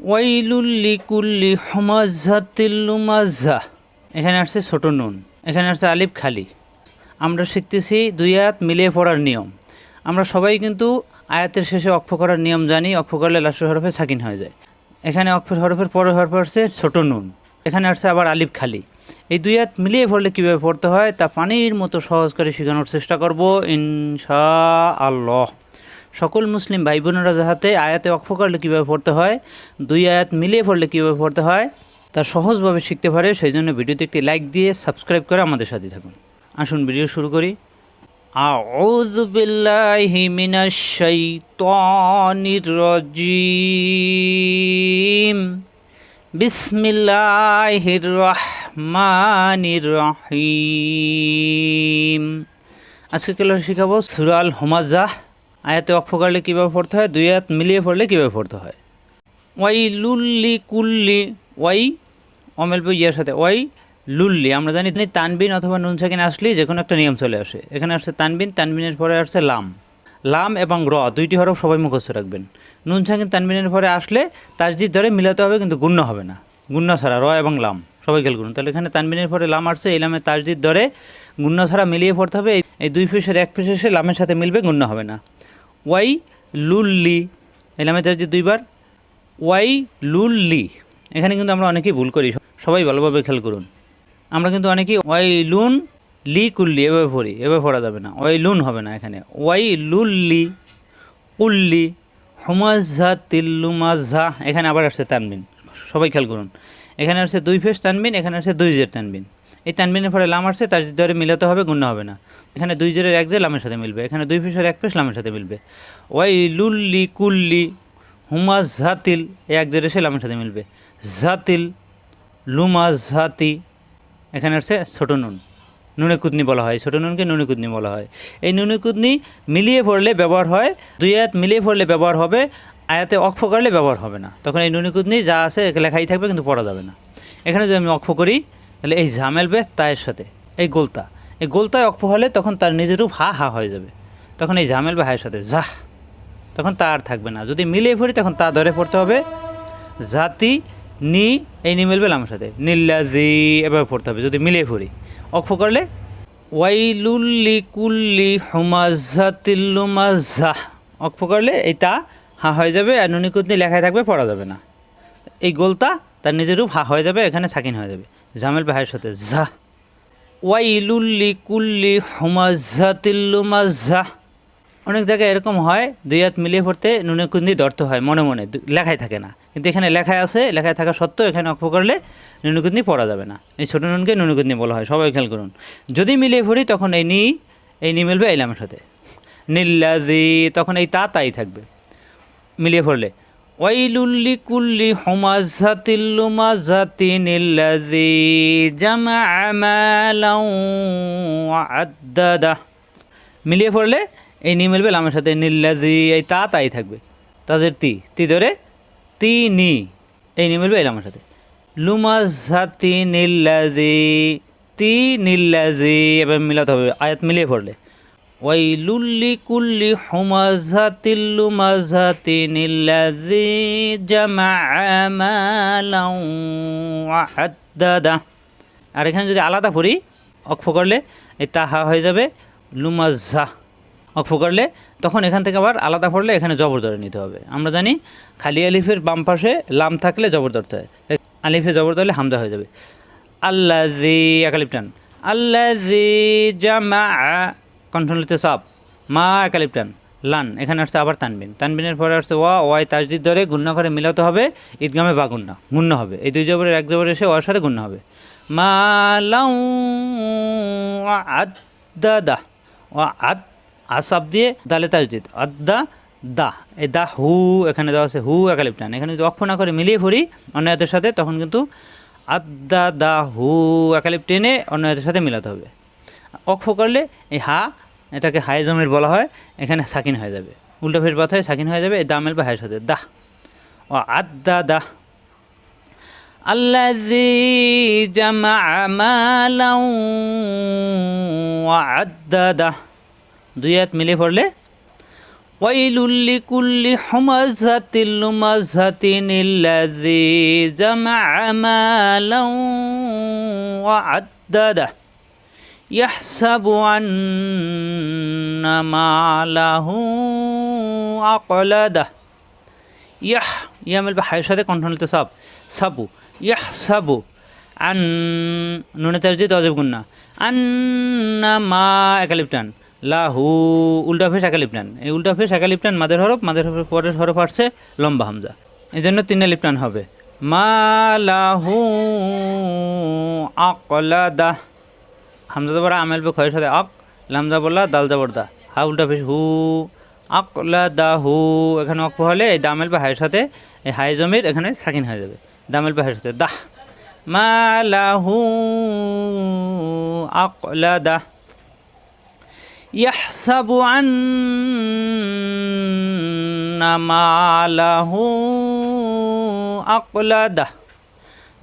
ওয়াইলুল্লি কুল্লি হমাজাতিল্লুমাজা এখানে আসছে ছোটো নুন, এখানে আসছে আলিফ খালি। আমরা শিখতেছি দুই আয়াত মিলিয়ে পড়ার নিয়ম। আমরা সবাই কিন্তু আয়াতের শেষে অক্ষ করার নিয়ম জানি, অক্ষ করলে লাস্টের হরফে সাকিন হয়ে যায়। এখানে অক্ষর হরফের পরের হরফ আসছে ছোটো নুন, এখানে আসছে আবার আলিফ খালি। এই দুই হাত মিলিয়ে পড়লে কীভাবে পড়তে হয় তা পানির মতো সহজ করে শেখানোর চেষ্টা করব ইনশা আল্লাহ সকল মুসলিম ভাই বোনেরা যাহাতে আয়াতে অক্ষ করলে কীভাবে পড়তে হয় দুই আয়াত মিলিয়ে পড়লে কীভাবে পড়তে হয় তা সহজভাবে শিখতে পারে সেই জন্য ভিডিওতে একটি লাইক দিয়ে সাবস্ক্রাইব করে আমাদের সাথে থাকুন আসুন ভিডিও শুরু করি أعوذ بالله من الشيطان الرجيم بسم الله الرحمن الرحيم আজকে ক্লাস শেখাবো সুরাল হোমাজাহ আয়াতে অক্ষ করলে কীভাবে পড়তে হয়? দুই আয়াত মিলিয়ে পড়লে কীভাবে পড়তে হয়? ওয়াই লুল্লি কুল্লি, ওয়াই অমেলবে ইয়ার সাথে, ওয়াই লুল্লি। আমরা জানি তানবিন অথবা নুন সাকিন আসলেই যে কোনো একটা নিয়ম চলে আসে। এখানে আসছে তানবিন, তানবিনের পরে আসছে লাম। লাম এবং র, দুইটি হরফ সবাই মুখস্থ রাখবেন। নুন সাকিন তানবিনের পরে আসলে তাসজিদ ধরে মিলাতে হবে, কিন্তু গুণ্য হবে না। গুণ্য ছাড়া র এবং লাম, সবাই খেয়াল করুন। তাহলে এখানে তানবিনের পরে লাম আসছে, এই লামে তাসজিদ ধরে গুণ্য ছাড়া মিলিয়ে পড়তে হবে। এই- এই দুই ফিসের এক ফিস এসে লামের সাথে মিলবে, গুণ্য হবে না। ওয়াই লুল্লি। এই লামে তাসজিদ দুইবার। ওয়াই লুল্লি। এখানে কিন্তু আমরা অনেকেই ভুল করি। সবাই ভালোভাবে খেয়াল করুন। আমরা কিন্তু অনেকেই ওয়াই লুন লি কুল্লি এভাবে পড়ি, এভাবে পড়া যাবে না। ওয়াই লুন হবে না এখানে। ওয়াই লুল্লি উল্লি হুমাজা তিল্লুমাজা এখানে আবার আসছে তানবিন। সবাই খেয়াল করুন। এখানে আসছে দুই ফেস তানবিন, এখানে আসছে দুই জের তানবিন। এই তানবিনের পরে লাম আসছে, তার ধরে মিলাতে হবে গুণ্য হবে না। এখানে দুই জেরের এক জের লামের সাথে মিলবে, এখানে দুই ফেসের এক ফেস লামের সাথে মিলবে। ওয়াই লুল্লি কুল্লি হুমাজ ঝাতিল এই এক জের এসে লামের সাথে মিলবে। ঝাতিল লুমাজ ঝাতি এখানে আসছে ছোট নুন। নুনে কুদনি বলা হয়, ছোট নুনকে নুনে কুদনি বলা হয়। এই নুনে কুদনি মিলিয়ে পড়লে ব্যবহার হয়, দুই আয়াত মিলিয়ে পড়লে ব্যবহার হবে, আয়াতে অক্ষ করলে ব্যবহার হবে না। তখন এই নুনে কুদনি যা আছে লেখাই থাকবে, কিন্তু পড়া যাবে না। এখানে যদি আমি অক্ষ করি তাহলে এই ঝামেলবে তায়ের সাথে। এই গোলতা। এই গোলতায় অক্ষ হলে তখন তার নিজের রূপ হা হা হয়ে যাবে। তখন এই ঝামেলবে হায়ের সাথে। জাহ তখন তা আর থাকবে না। যদি মিলিয়ে পড়ি তখন তা ধরে পড়তে হবে। জাতি, নি, এই নি মিলবে লামের সাথে। নীল্লাজি, এভাবে পড়তে হবে। যদি মিলিয়ে পড়ি অক্ষ করলে, ওয়াইলুল্লি কুল্লি হুমাজাতিল্লুমাজা অক্ষ করলে এই তা হা হয়ে যাবে আর নুনিকুতনি লেখায় থাকবে, পড়া যাবে না। এই গোলতা তার নিজের রূপ হা হয়ে যাবে, এখানে সাকিন হয়ে যাবে। জামেল ভাইয়ের সাথে জা ওয়াইলুল্লি কুল্লি হুমাজাতিল্লুমাজা অনেক জায়গায় এরকম হয়, দুই হাত মিলিয়ে পড়তে নুনে কুন্দি দর্ত হয়, মনে মনে লেখায় থাকে না। কিন্তু এখানে লেখায় আছে লেখায় থাকা সত্ত্বেও এখানে অক্ষ করলে নুনুকুন্দি পড়া যাবে না। এই ছোটো নুনকে নুনুকুন্দি বলা হয়, সবাই খেয়াল করুন। যদি মিলিয়ে পড়ি, তখন এই নি এই নি মিলবে এই লামের সাথে। নীল্লাজি তখন এই তা তাই থাকবে। মিলিয়ে পড়লে। ওয়াইলুল্লি কুল্লি হুমাজাতিল্লুমাজাতি নিল্লাজি জামা আমালাউ আদাদা মিলিয়ে পড়লে এই নি মিলবে লামের সাথে নীল্লাজি এই তা তাই থাকবে। তাদের তি তি ধরে তি নি, এই নি মিলবে এই লামের সাথে। লুমাজাতি নীল্লাজি তি নীল্লাজি এবার মিলাতে হবে, আয়াত মিলিয়ে পড়লে। ওই লুল্লি কুল্লি হুমাজাতিল্লু মাজাতি নিল্লাজি জামা আমালাউ আদাদা আর এখানে যদি আলাদা পড়ি অক্ষ করলে এই তাহা হয়ে যাবে লুমাজা অক্ষ করলে তখন এখান থেকে আবার আলাদা পড়লে এখানে জবর ধরে নিতে হবে। আমরা জানি খালি আলিফের বাম পাশে লাম থাকলে জবর ধরতে হয়। আলিফে জবর ধরলে হামজা হয়ে যাবে। আল্লা জি একালিপটান আল্লা জি জামা কণ্ঠলিতে সব মা একালিপটান লান, এখানে আসছে আবার তানবিন। তানবিনের পরে আসছে ওয়া, ওয়াই তাজদিদ ধরে গুণ্য করে মিলাতে হবে, ঈদগামে বা গুণ্য গুণ্য হবে। এই দুই জবরের এক জবর এসে ওয়ার সাথে গুণ্য হবে। মা লাউ আদা ও আদ, আসাব দিয়ে দালে তাজদিদ। আদা দা এই দা হু, এখানে দেওয়া আছে হু একালিপটান এখানে যদি অক্ষ না করে মিলিয়ে পড়ি অন্য হাতের সাথে, তখন কিন্তু আদা দা হু একালিপ টেনে অন্য হাতের সাথে মিলাতে হবে। অক্ষ করলে এই হা এটাকে হাই জমির বলা হয় এখানে সাকিন হয়ে যাবে উল্টো ফের বাত হয়ে সাকিন হয়ে যাবে এই দামেল বা হায়ের সাথে দাহ ও আদা দাহ الذي جمع مالا وعدده দুই হাত মিলে পড়লে ওয়াইলুল্লি কুল্লি হুমাজাতিল লুমাজাতিন ইল্লাযী জামআ মালান ওয়া আদ্দাদা يحسب أن ماله أقلده ইয়াহ ইয়ামেল বা হায়ের সাথে কণ্ঠনিত সাব সাবু ইয়াহ সাবু আন নুনে তাজদি তজব গুন্না আন্না মা একালিপটান লাহু উল্টা ফেস একালিপটান এই উল্টা ফেস একালিপটান মাদের হরফ মাদের হরফের পরের হরফ আসছে লম্বা হামজা এই জন্য তিনে লিপটান হবে মা লাহু আকলাদা হামজা জবর আমেল বে খয়ের সাথে আক লামজা বললা দাল জবর দা হা উল্টা ফেস হু আকলা দা হু এখানে অক্ষ হলে এই দামেল বা হায়ের সাথে এই হাই জমির এখানে সাকিন হয়ে যাবে দামেল বা হায়ের সাথে দাহ মা লাহু আকলা দা يحسب أن মালাহু আকলাদা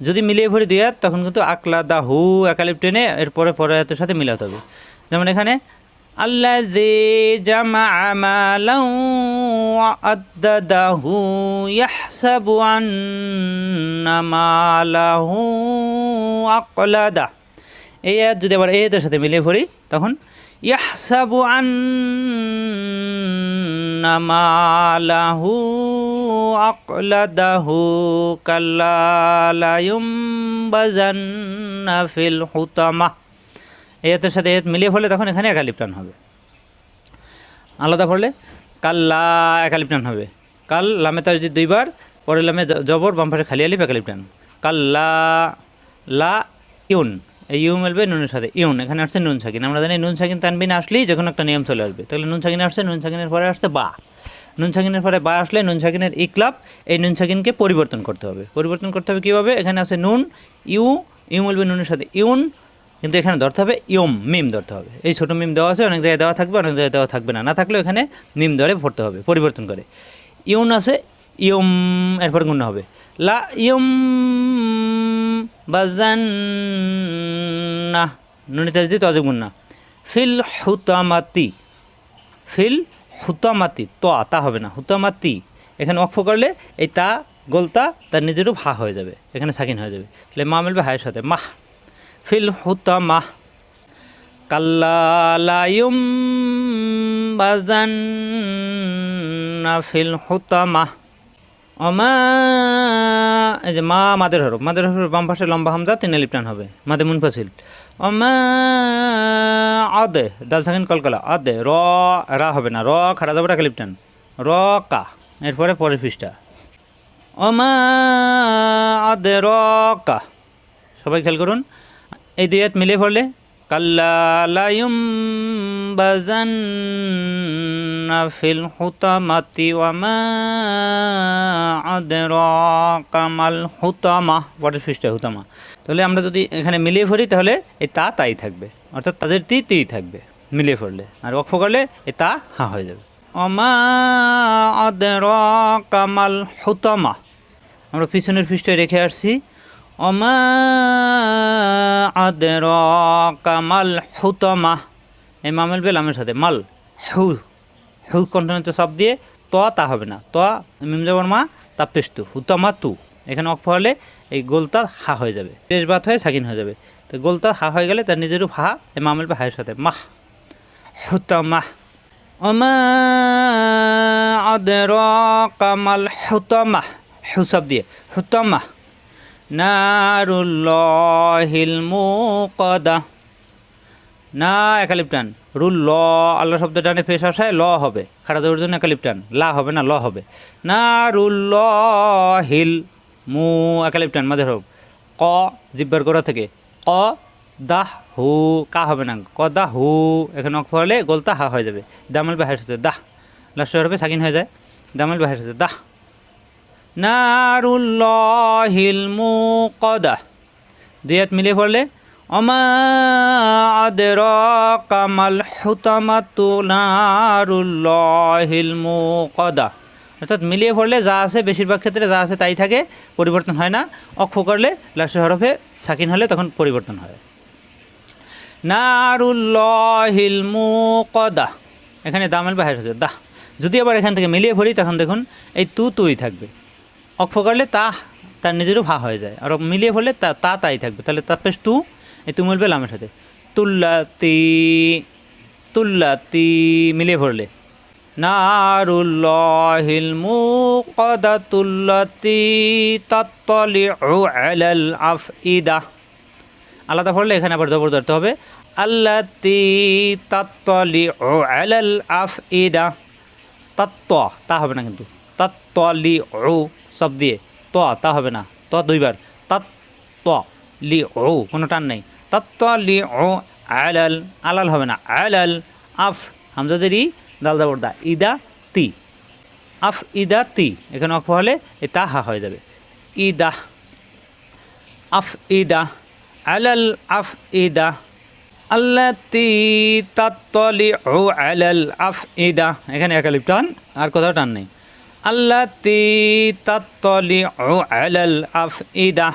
যদি মিলিয়ে ভরে দিয়ে তখন কিন্তু আকলাদা হু একালিপ টেনে এরপরে পরে এতের সাথে মিলাতে হবে। যেমন এখানে আল্লাহ যে জামা আমালাউ আদাদাহু ইয়াহসাবু মালাহু আকলাদা এই আয়াত যদি আবার এতের সাথে মিলিয়ে ভরি, তখন ইয়াহসাবু আন্না মালাহু আকলাদাহু কাল্লা লা ইউমবাজান্না ফিল হুতামা। এতের সাথে এত মিলিয়ে ফেললে তখন এখানে একালিপ্টান হবে। আলাদা পড়লে কাল্লা একালিপ্টান হবে। কাল লামে তার যদি দুইবার পরে লামে জবর, বাম পাশে খালি আলিপ একালিপ্টান কাল্লা লা ইউন। এই ইউ মিলবে নুনের সাথে। ইউন, এখানে আসছে নুন সাকিন। আমরা জানি নুন সাকিন তানবিন আসলেই যখন একটা নিয়ম চলে আসবে। তাহলে নুন সাকিন আসছে, নুন সাকিনের পরে আসছে বা। নুন সাকিনের পরে বা আসলে নুন সাকিনের এই নুন সাকিনকে পরিবর্তন করতে হবে। পরিবর্তন করতে হবে কীভাবে? এখানে আছে নুন, ইউ ইউ মিলবে নুনের সাথে ইউন, কিন্তু এখানে ধরতে হবে ইয়ম, মিম ধরতে হবে। এই ছোটো মিম দেওয়া আছে, অনেক জায়গায় দেওয়া থাকবে, অনেক জায়গায় দেওয়া থাকবে না। না থাকলেও এখানে মিম ধরে পড়তে হবে, পরিবর্তন করে। ইউন আছে, ইয়ম, এরপর গুণ হবে। লা ইয়ম বাজান না নুনিতার যে তজে গুণ না। ফিল হুতামাতি, ফিল হুতামাতি, তো, তা হবে না। হুতামাতি, এখানে অক্ষ করলে এই তা গোলতা তার নিজেরও ভা হয়ে যাবে, এখানে সাকিন হয়ে যাবে। তাহলে মা মিলবে হায়ের সাথে। মাহ, ফিল হুতামা কাল্লালায়ুম বাজান ফিল হুতামা। অমা, এই যে মা, মাদের হরফ। মাদের হরফ বাম পাশে লম্বা হামজা তিন লিপটান হবে। মাদে মুনফাসিল। আদে দাল সাকিন কলকলা, আদে, র, রা হবে না, র, খাড়া যাবে টাকা লিপটান। র, কা, এরপরে পরের পৃষ্ঠা। অমা আদে, র, কা, সবাই খেয়াল করুন, এই দুই হাত মিলে পড়লে কাল্লালায়ুম বাজান ফিল হুতামাতি ওয়ামা আদর কামাল হুতামা, পরের পৃষ্ঠা হুতামা। তাহলে আমরা যদি এখানে মিলিয়ে পড়ি তাহলে এই তা তাই থাকবে। অর্থাৎ তাদের তি তি থাকবে, মিলিয়ে পড়লে আর অক্ষ করলে এই তা হা হয়ে যাবে। অমা কামাল হুতামা। আমরা পিছনের পৃষ্ঠে রেখে আসছি। অমা কামাল হুতমা। এই মামেল বেল আমের সাথে, মাল হু হু কণ্ঠনিত সব দিয়ে ত তা হবে না। ত, মিম যাবর মা, তা পেস্তু হুতমা তু। এখানে অক্ষ হলে এই গোলতা হা হয়ে যাবে। পেশ বাত হয়ে সাকিন হয়ে যাবে। তো গোলতা হা হয়ে গেলে তার নিজেরও হা এই মামেল বা হায়ের সাথে। মাহ অমা আদের কামাল হুতমা হুসব দিয়ে হুতমা নারুল্লাহিল মুকদা। না একালিপটান রুল ল, আল্লাহ শব্দ টানে ফেস আসায় ল হবে। খারা জোর জন্য একালিপটান লা হবে না, ল হবে। না রুল হিল মু একালিপটান, মাঝে হোক ক, জিব্বার করা থেকে। ক, দাহ, হু, কা হবে না। ক দা হু, এখানে অক্ষ হলে গোলতা হা হয়ে যাবে। দামাল বাহের সাথে দাহ। লাস্ট হবে সাকিন হয়ে যায়। দামাল বাহের সাথে দাহ। নারুল্লাহিল মুকদা দুই হাত মিলিয়ে পড়লে, অমা আদের কামাল হুতামাতু নারুল্লাহিল মুকদা অর্থাৎ মিলিয়ে পড়লে যা আছে, বেশিরভাগ ক্ষেত্রে যা আছে তাই থাকে, পরিবর্তন হয় না। অক্ষ করলে লাস্টের হরফে সাকিন হলে তখন পরিবর্তন হয়। নারুল্লাহিল মুকদা। এখানে দামেল বাহির হচ্ছে, দাহ। যদি আবার এখান থেকে মিলিয়ে পড়ি, তখন দেখুন এই তু তুই থাকবে। অক্ষ করলে তা, তার নিজেরও ভা হয়ে যায়। আর মিলিয়ে পড়লে তা তা তাই থাকবে। তাহলে তার পেশ তু, এই তু মিলবে লামের সাথে। তুল্লাতি তুল্লাতি মিলিয়ে পড়লে। নারুল্লাহিল মুকাদাতুল্লাতি তাত্তালিউ আলাল আফইদা আলাদা পড়লে এখানে আবার জবর ধরতে হবে। আল্লাতি তাত্তালিউ আলাল আফইদা তাত্ত, তা হবে না কিন্তু। তাত্তলি ও সব দিয়ে। ত, তা হবে না। ত দুইবার। তাত্ত লি ও কোনো টান নেই। তাত্ত লি ও আলাল আলাল হবে না। আলাল আফ হামজাদের ই দাল দাবর দা ইদা তি। আফ ইদা তি, এখানে অক্ষ হলে এ তা হা হয়ে যাবে। ইদা, আফ ইদা, আলাল আফ ইদা, আল্লাতি তাত্তলি ও আলাল আফ ইদা। এখানে একালিপ টান আর কোথাও টান নেই। আল্লাতি তাত্তলি ও আলাল আফ ইদা।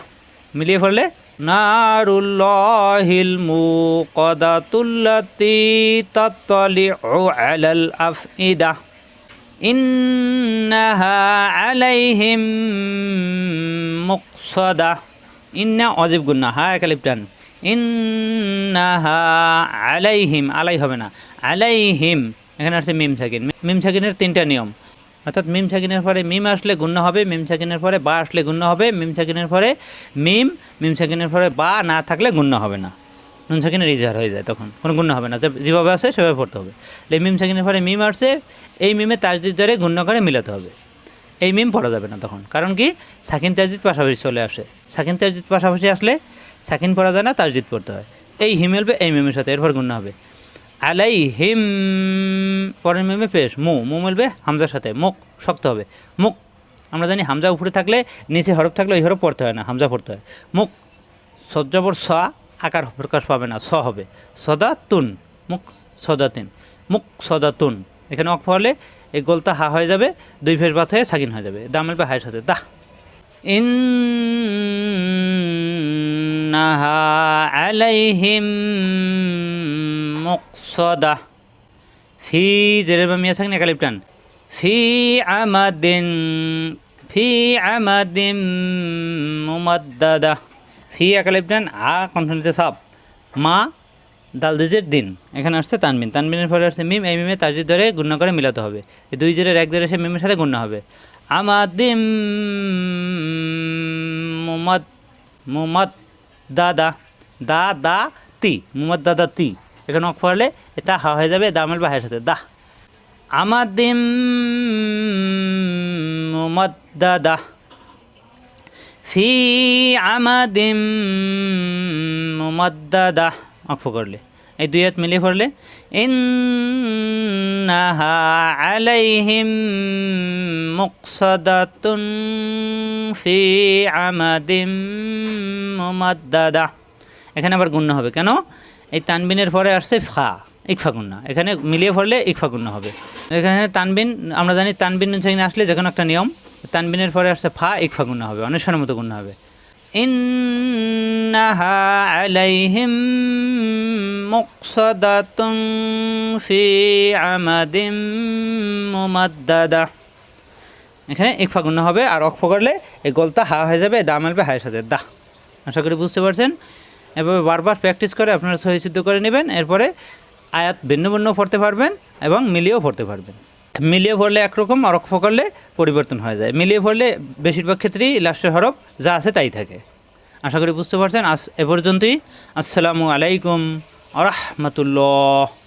মিলিয়ে পড়লে নারুল্লাহিল মুকদাতুল্লাতি তাত্তলি ও আলাল আফ ইদা ইন্নাহা আলাইহিম মুকসদা। ইন্না অজিব গুন্না হা একালিপ টান। ইন্নাহা আলাইহিম, আলাই হবে না। আলাইহিম, এখানে আসছে মিম সাকিন। মিম সাকিনের তিনটা নিয়ম। অর্থাৎ মিম সাকিনের পরে মিম আসলে গুণ্য হবে, মিম সাকিনের পরে বা আসলে গুণ্য হবে, মিম সাকিনের পরে মিম মিম সাকিনের পরে বা না থাকলে গুণ্য হবে না। নুন সাকিনের ইজহার হয়ে যায় তখন, কোনো গুণ্য হবে না যেভাবে আসে সেভাবে পড়তে হবে। এই মিম সাকিনের পরে মিম আসছে, এই মিমে তাজদিদ ধরে গুণ্য করে মিলাতে হবে। এই মিম পড়া যাবে না তখন, কারণ কি? সাকিন তাজদিদ পাশাপাশি চলে আসে। সাকিন তাজদিদ পাশাপাশি আসলে সাকিন পড়া যায় না, তাজদিদ পড়তে হয়। এই হিমেলবে এই মিমের সাথে এরপর গুণ্য হবে। আলাই হিম পরের মিমে পেশ। মু মু মিলবে হামজার সাথে। মুখ শক্ত হবে। মুখ, আমরা জানি হামজা উপরে থাকলে, নিচে হরফ থাকলে ওই হরফ পড়তে হয় না, হামজা পড়তে হয়। মুখ, সজ্জাবর স আকার প্রকাশ পাবে না, স হবে। সদা তুন মুখ সদা তিন মুখ সদা তুন এখানে অক্ষ হলে এই গোলটা হা হয়ে যাবে, দুই ফের বাত হয়ে সাকিন হয়ে যাবে। দামেল বা হায়ের সাথে। দাহ। ইন্নাহা আলাইহিম মুকসদা ফি বা মিয়া সাকিন একালিপটান ফি আমাদিন ফি আমাদিন মুমাদ্দাদা ফি একালিপটান আ কনফারেন্সে সাপ মা দালদিজের দিন এখানে আসছে তানবিন। তানবিনের পরে আসছে মিম। এই মিমে তাজিদ ধরে গুণ্য করে মিলাতে হবে। এই দুই জেরের এক জেরে সে মিমের সাথে গুণ্য হবে। আমাদিম মুমাদ মুমাদ দাদা দা দা দা তি মুমাদ দাদা তি এখানে অক্ষ পড়লে এটা হা হয়ে যাবে দামের বাহের সাথে। দা আমাদিম মুমাদ দাদা। ফি আমাদিম মুমাদ্দাদা অক্ষ করলে এই দুই হাত মিলিয়ে পড়লে ফি আমাদিম এখানে আবার গুণ্য হবে। কেন? এই তানবিনের পরে আসছে ফা ইকফা গুণ্না এখানে মিলিয়ে পড়লে ইকফা গুণ্য হবে। এখানে তানবিন, আমরা জানি তানবিন সেখানে আসলে যে কোনো একটা নিয়ম। তানবিনের পরে আসছে ফা ইকফা গুণ্য হবে। অনেশ্বরের মতো গুণ্য হবে। ইন্নাহা আলাইহিম মুকসাদাতুন ফি আমাদিম মুমাদ্দাদা এখানে ইকফা গুণ্য হবে আর অক্ফ করলে এই গলতা হা হয়ে যাবে, দা মেলবে হায়ের সাথে, দা। আশা করি বুঝতে পারছেন? এভাবে বারবার প্র্যাকটিস করে আপনারা সহি সিদ্ধ করে নেবেন, এরপরে আয়াত ভিন্ন ভিন্ন পড়তে পারবেন এবং মিলিয়েও পড়তে পারবেন। মিলিয়ে পড়লে একরকম, আর অক্ষ করলে পরিবর্তন হয়ে যায়। মিলিয়ে পড়লে বেশিরভাগ ক্ষেত্রেই লাস্টের হরফ যা আছে তাই থাকে। আশা করি বুঝতে পারছেন? আস এ পর্যন্তই। আসসালামু আলাইকুম। রহমতুল্লাহ